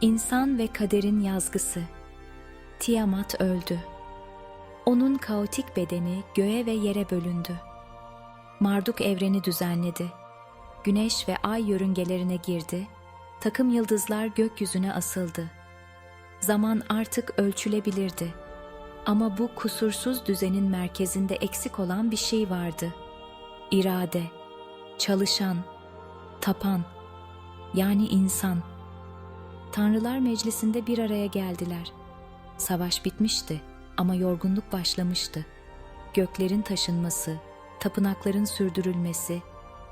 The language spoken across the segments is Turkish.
İnsan ve kaderin yazgısı. Tiamat öldü. Onun kaotik bedeni göğe ve yere bölündü. Marduk evreni düzenledi. Güneş ve ay yörüngelerine girdi. Takım yıldızlar gökyüzüne asıldı. Zaman artık ölçülebilirdi. Ama bu kusursuz düzenin merkezinde eksik olan bir şey vardı. İrade, çalışan, tapan, yani insan. Tanrılar meclisinde bir araya geldiler. Savaş bitmişti ama yorgunluk başlamıştı. Göklerin taşınması, tapınakların sürdürülmesi,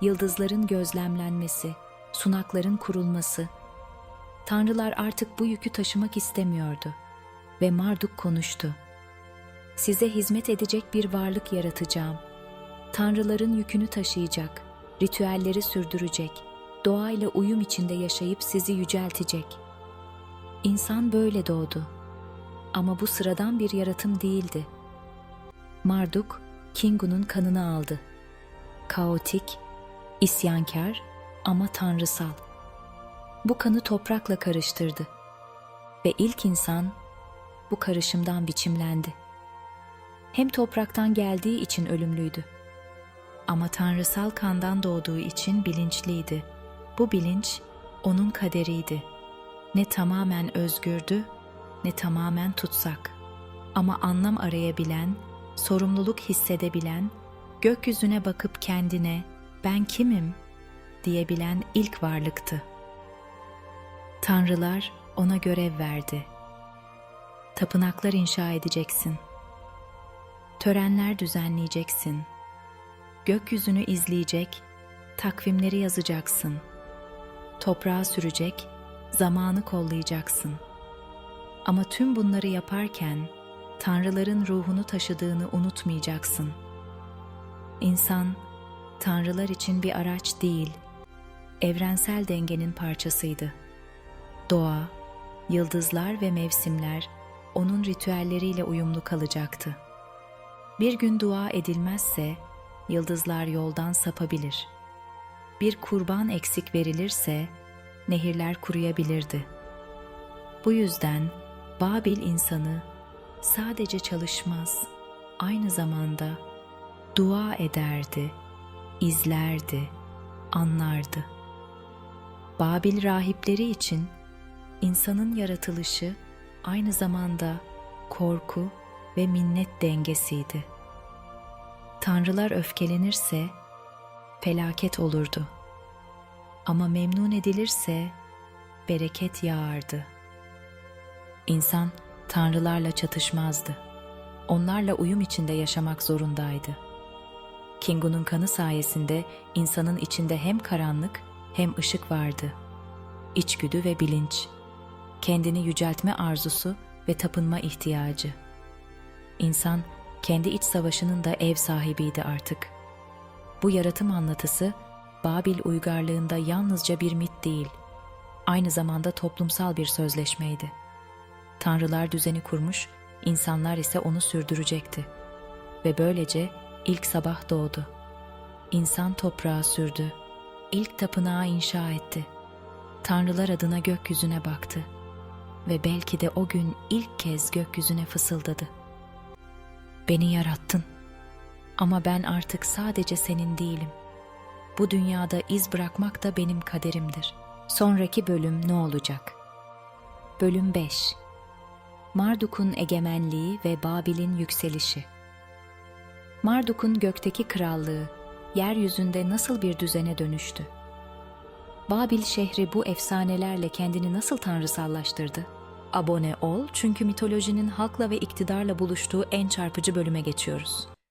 yıldızların gözlemlenmesi, sunakların kurulması. Tanrılar artık bu yükü taşımak istemiyordu ve Marduk konuştu. Size hizmet edecek bir varlık yaratacağım. Tanrıların yükünü taşıyacak, ritüelleri sürdürecek, doğayla uyum içinde yaşayıp sizi yüceltecek. İnsan böyle doğdu. Ama bu sıradan bir yaratım değildi. Marduk, Kingu'nun kanını aldı. Kaotik, isyankar ama tanrısal. Bu kanı toprakla karıştırdı. Ve ilk insan bu karışımdan biçimlendi. Hem topraktan geldiği için ölümlüydü. Ama tanrısal kandan doğduğu için bilinçliydi. Bu bilinç onun kaderiydi. Ne tamamen özgürdü, ne tamamen tutsak. Ama anlam arayabilen, sorumluluk hissedebilen, gökyüzüne bakıp kendine ben kimim diyebilen ilk varlıktı. Tanrılar ona görev verdi. Tapınaklar inşa edeceksin. Törenler düzenleyeceksin. Gökyüzünü izleyecek, takvimleri yazacaksın. Toprağa sürecek, zamanı kollayacaksın. Ama tüm bunları yaparken tanrıların ruhunu taşıdığını unutmayacaksın. İnsan tanrılar için bir araç değil, evrensel dengenin parçasıydı. Doğa, yıldızlar ve mevsimler onun ritüelleriyle uyumlu kalacaktı. Bir gün dua edilmezse yıldızlar yoldan sapabilir. Bir kurban eksik verilirse nehirler kuruyabilirdi. Bu yüzden Babil insanı sadece çalışmaz, aynı zamanda dua ederdi, izlerdi, anlardı. Babil rahipleri için insanın yaratılışı aynı zamanda korku ve minnet dengesiydi. Tanrılar öfkelenirse felaket olurdu. Ama memnun edilirse bereket yağardı. İnsan tanrılarla çatışmazdı. Onlarla uyum içinde yaşamak zorundaydı. Kingu'nun kanı sayesinde insanın içinde hem karanlık hem ışık vardı. İçgüdü ve bilinç, kendini yüceltme arzusu ve tapınma ihtiyacı. İnsan kendi iç savaşının da ev sahibiydi artık. Bu yaratım anlatısı Babil uygarlığında yalnızca bir mit değil, aynı zamanda toplumsal bir sözleşmeydi. Tanrılar düzeni kurmuş, insanlar ise onu sürdürecekti. Ve böylece ilk sabah doğdu. İnsan toprağa sürdü. İlk tapınağı inşa etti. Tanrılar adına gökyüzüne baktı. Ve belki de o gün ilk kez gökyüzüne fısıldadı. Beni yarattın. Ama ben artık sadece senin değilim. Bu dünyada iz bırakmak da benim kaderimdir. Sonraki bölüm ne olacak? Bölüm 5 Marduk'un egemenliği ve Babil'in yükselişi. Marduk'un gökteki krallığı yeryüzünde nasıl bir düzene dönüştü? Babil şehri bu efsanelerle kendini nasıl tanrısallaştırdı? Abone ol çünkü mitolojinin halkla ve iktidarla buluştuğu en çarpıcı bölüme geçiyoruz.